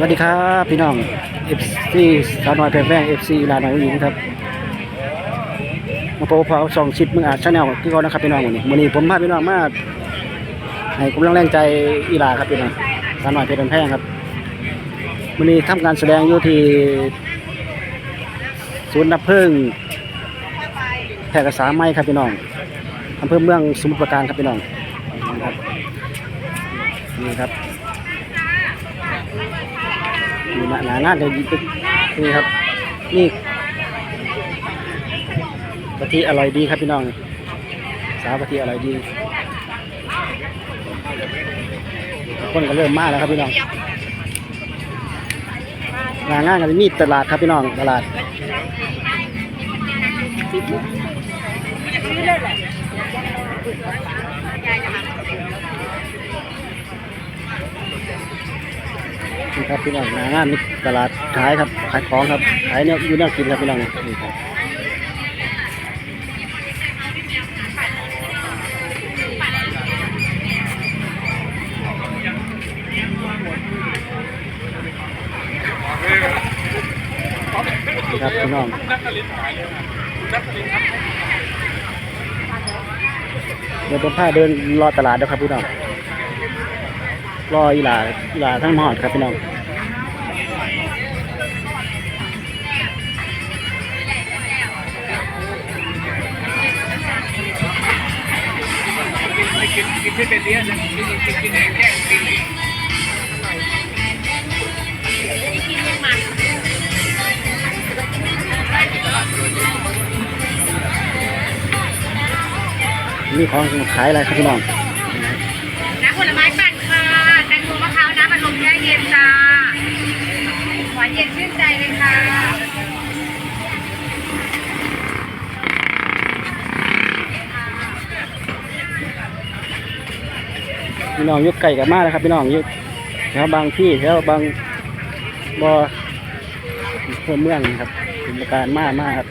วัสดีครับพี่น้อง FC สาวน้อยแพร่แพร่ FC ลาน้อยผู้หญิงครับมาพบกับเราช่องชิดมึงอาจชาแนลที่เขานะครับพี่น้องวันนี้วันนี้ผมพาพี่น้องมาให้กำลังแรงใจอีลาครับพี่น้องสาวน้อยแพร่แพร่ครับวันนี้ทำการแสดงอยู่ที่ศูนย์ดับเพลิงแพร่กษาไม้ครับพี่น้องอำเภอเมืองสมุทรปราการครับพี่น้องนี่ครับ มีหนางานเลยวนี่ครับ นี่กะทิอร่อยดีครับพี่น้อง สาวกะทิอร่อยดี คนก็เริ่มมากแล้วครับพี่น้องหนางานกันมีตลาดครับพี่น้องตลาด นี่ครับพี่น้องหนางานมีตลาดขายครับขายของครับขายเนี่ยอยู่แนวกินครับพี่น้องนี่ครับนี่ครับพี่น้องเดี๋ยวผมพาเดินรอตลาดด้วยครับพี่น้องรออีหลาอีหลาทั้งหมอดครับพี่น้อง มีของขายอะไรครับพี่น้อง น้ำผลไม้ปั่นค่ะแตงโมมะพร้าวน้ำอัดลมแช่เย็นจ้าหวานเย็นชื่นใจเลยค่ะ พี่น้องยุกไก่กับมาแล้วครับ พี่น้องยุกแถวบางที่แถวบางบอเพื่อเมืองครับเป็นประการมากมากครับ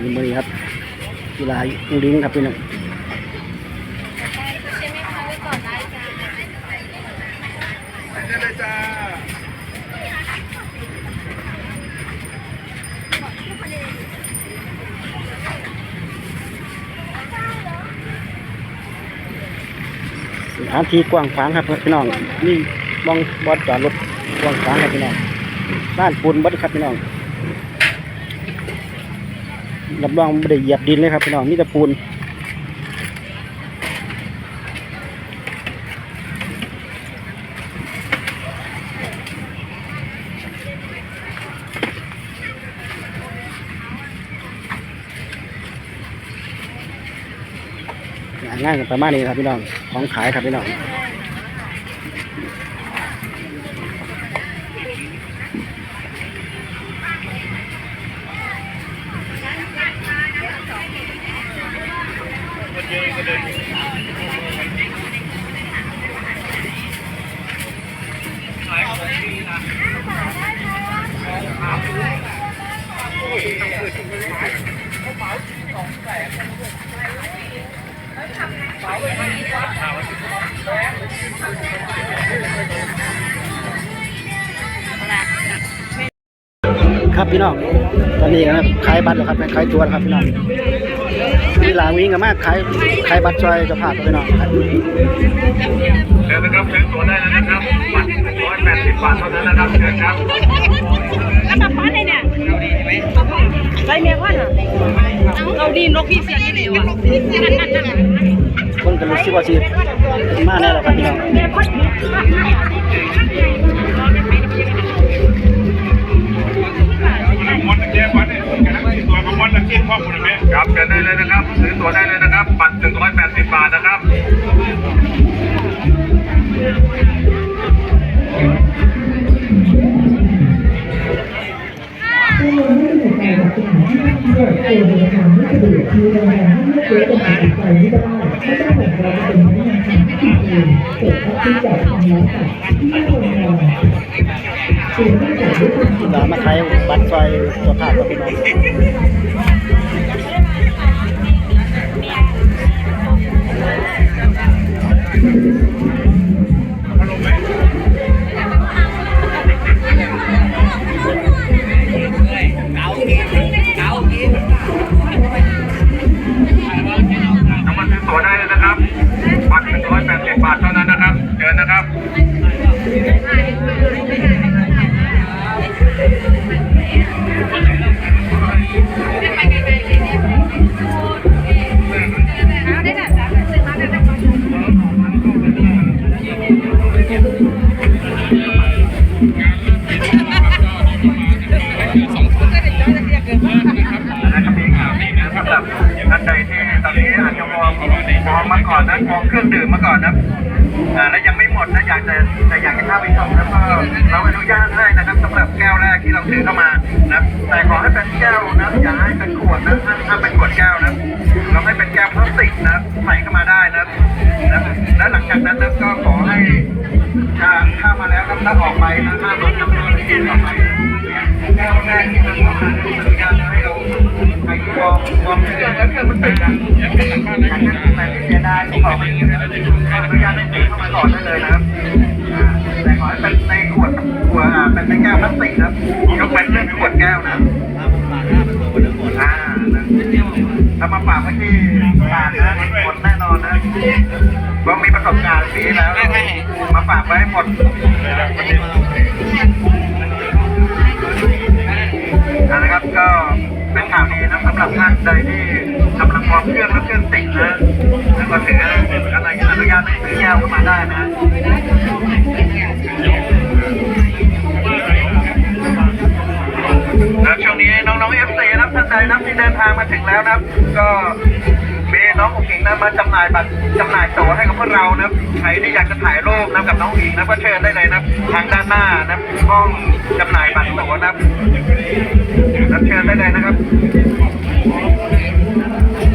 มีมือครับกีฬาลิงครับพี่น้อง ถานที่กว้างขวางครับพี่น้องนี่บองบอดจอดรถกว้างขวางครับพี่น้องบ้านปูนบดครับพี่น้องรับรองไม่ได้เหยียบดินเลยครับพี่น้องมีแต่ปูน ง่ายกันประมาณนี้ครับพี่น้อง ของขายครับพี่น้อง ครับพี่น้องตอนนี้นะครับขายบัตรแล้วครับขายตัวแล้วครับพี่น้องมีหลายวิ่งกันมากขายขายบัตรซอยเจะผ่าพครับพี่น้องครับเชิญนะครับเชิญตัวได้แล้วนะครับบัตรร้อยแปดสิบบาทเท่านั้นนะครับเชิญครับแล้วมาพอดเลยเนี่ยไรเมียพ่อน่ะเราดีนกพี่เสียงยังไงวะคนก็รู้สึกว่าสิมาแน่แล้วครับพี่น้อง กับมอนตะเกียบพ่อคุณแม่ครับเชิญได้เลยนะครับซื้อตัวได้เลยนะครับ บัตรหนึ่งร้อยแปดสิบบาทนะครับข้อมูลไม่ถูกใจกับสถานที่ท่อยตัวเดินทาดวกมีโรงแรมที่ไม่เคยเป็น แต่แต่อยากจะเข้าไปชมแล้วก็เราอนุญาตให้นะครับสำหรับแก้วแรกที่เราถือเข้ามานะแต่ขอให้เป็นแก้วนะอย่าให้เป็นขวดนะถ้าเป็นขวดแก้วนะเราให้เป็นแก้วพลาสติกนะใส่เข้ามาได้นะนะและหลังจากนั้นนะก็ขอให้ ถ้าเข้ามาแล้วนะถ้าออกไปนะห้ามลดน้ำหนักที่ออกไปแก้วแรกที่เราเข้ามาอนุญาตให้เราใส่วอร์มวอร์มเครื่อแล้วเครื่อมันติดนะแต่เสียดายที่บอกไม่อนุญาตให้ติดเข้ามาก่อนได้เลยนะครับแต่ขอให้เป็นในขวดขวดอ่าเป็นในแก้วพลาสติกนะครับยกเว้นเรื่องขวดแก้วนะอ่านะถ้ามาฝากไว้ที่ ประสบการณ์ปีแล้ว มาฝากไว้ให้หมดนะครับก็เป็นข่าวดีนะสำหรับท่านใดที่กำลังมองเครื่องแล้วเครื่องติดนะแล้วก็ถืออะไรที่อนุญาตให้ถือแก้วเข้ามาได้นะนะครับช่วงนี้น้องๆเอฟซีนะท่านใดนะที่เดินทางมาถึงแล้วนะก็ น้องอุ๋งอิงนะมาจำหน่ายบัตรจำหน่ายตั๋วให้กับพวกเรานะครับใครที่อยากจะถ่ายรูปนะกับน้องอุ๋งอิงนะก็เชิญได้เลยนะทางด้านหน้านะห้องจำหน่ายบัตรตั๋วนะครับเชิญได้เลยนะครับ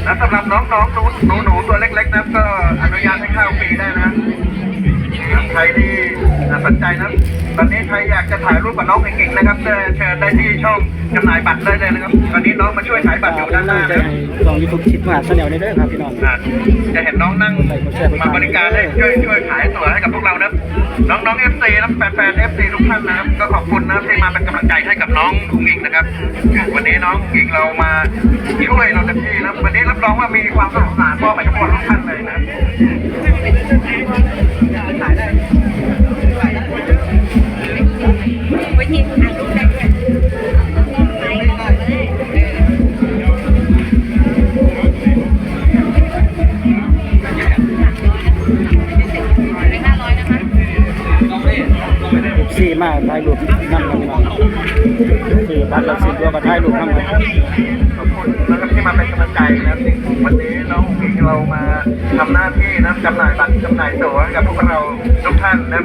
และสำหรับน้องๆหนูหนูตัวเล็กๆนะก็อนุญาตให้เข้าฟรีได้นะใครที่ สนใจนะตอนนี้ใครอยากจะถ่ายรูปกับน้องเก่งๆนะครับก็เชิญได้ที่ช่องจำหน่ายบัตรได้เลยนะครับ ตอนนี้น้องมาช่วยขายบัตรอยู่ด้านหน้าใจนะให้ลองยูทูบคิดมาเสนอได้เด้อครับพี่น้องอะจะเห็นน้องนั่งมาบริการให้ช่วยช่วยขายตั๋วให้กับพวกเรานะน้องน้องเอฟซีนะแฟนๆเอฟซีทุกท่านนะครับก็ขอบคุณนะครับที่มาเป็นกำลังใจให้กับน้องอุ๋งอิงนะครับ วันนี้น้องอุ๋งอิงเรามาช่วยเราเต็มที่นะวันนี้รับรองว่ามีความสนุกสนานมอบไปกับพวกเราทุกท่านเลยนะ ถ่ายรูปนั่งกันพี่น้องสี่บัตรละสิบตัวก็ถ่ายรูปนั่งกันขอบคุณนะครับที่มาเป็นกำลังใจนะครับวันนี้น้องอิงเรามาทำหน้าที่นะจำหน่ายบัตรจำหน่ายตั๋วกับพวกเราทุกท่านนะ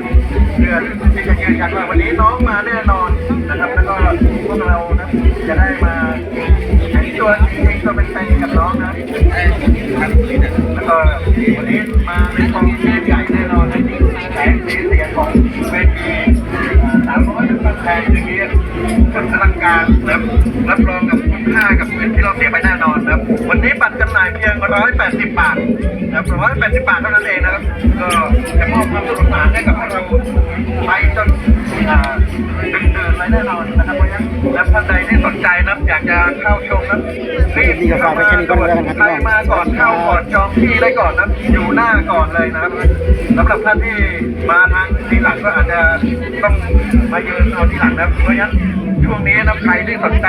เพื่อที่จะยืนยันว่าวันนี้น้องมาแน่นอนนะครับแล้วก็พวกเรานะจะได้มาใช้ตัวจริงตัวเป็นๆกับน้องนะแล้วก็วันนี้มาในกอง การนะครับรับรองกับคุ้มค่ากับเงินที่เราเสียไปแน่นอนนะครับ วันนี้บัตรจำหน่ายเพียง 180 บาทนะครับ180 บาทเท่านั้นเองนะครับ ก็จะมอบความสนุกสนานให้กับพวกเราไปจนอ่าดึกดื่นเลยแน่นอนนะครับเพราะฉะนั้นและท่านใดที่สนใจนะครับอยากจะเข้าชมนะรีบเข้ามาด่วนใครมาก่อนเข้าก่อนจองที่ได้ก่อนนะอยู่หน้าก่อนเลยนะครับสำหรับท่านที่มาทางทีหลังก็อาจจะต้องมายืนเอาทีหลังนะเพราะฉะนั้น ช่วงนี้นะใครที่สนใจ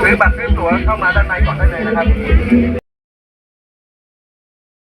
ซื้อบัตรซื้อตั๋วเข้ามาด้านในก่อนได้เลยนะครับ